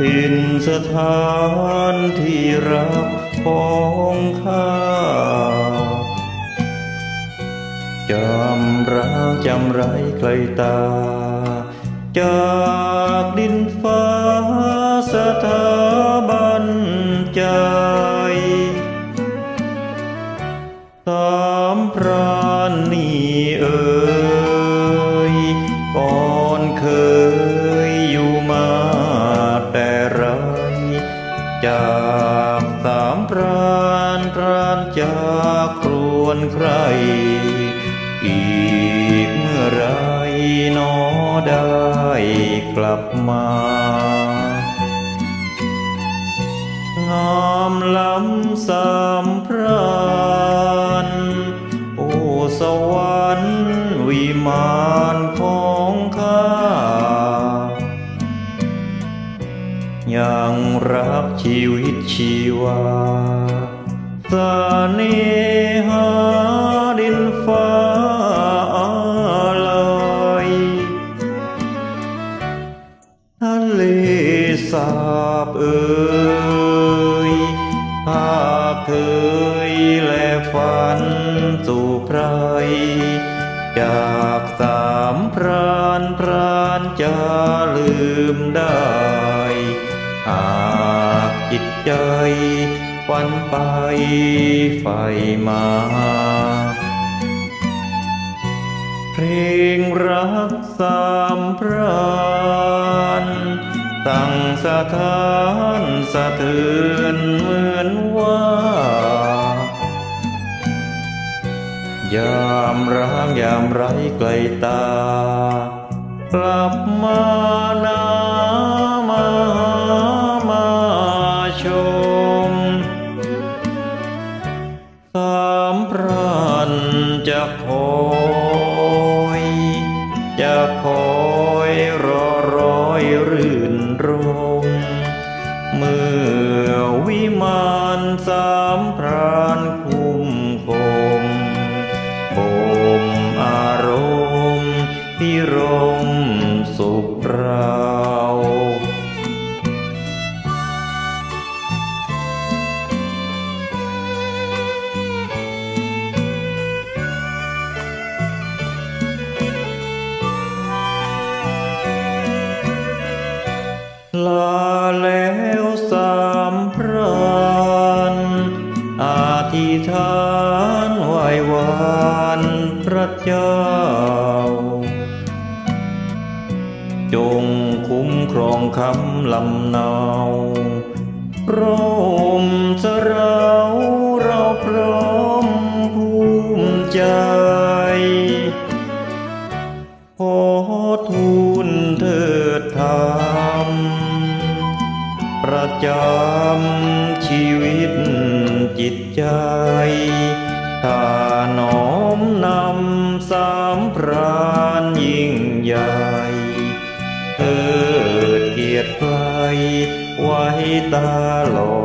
ถิ่นสถานที่รักของข้าจำร้าจำไรใครตา จากดินฟ้าสถาบันใจสามพรานนี่เอ่ยก่อนเคย จากครวนใคร อีกเมื่อไรนอได้กลับมา งามล้ำสามพรานโอสวรรค์วิมานของข้ายังรักชีวิตชีวา สเนหาดินฟ้าลอยทะเลสาบเอ่ยภาพเคยและฝันสู่ไพรจากสามพรานพรานจะลืมได้ หากจิตใจ ฝันไปไฟมา เพลงรักสามพรานตั้งสถานสะเทือนเหมือนว่า ยามร้างยามไรไกลตากลับมานามาานจะคอยจะคอยรอรอยรื่นรมเมื่อวิมานสามพรานคุ้มคงบ่มอารมณ์ที่รมสุขรา ลาแล้วสามพรานอาธิษฐานไหว้วานพระเจ้า จงคุ้มครองคำลำเนาร่มสเราเราพร้อมภูมิใจ จำชีวิตจิตใจ ถ้าน้อมนำสามพรานยิ่งใหญ่เถิดเกียรติไกลไว้ตาลอ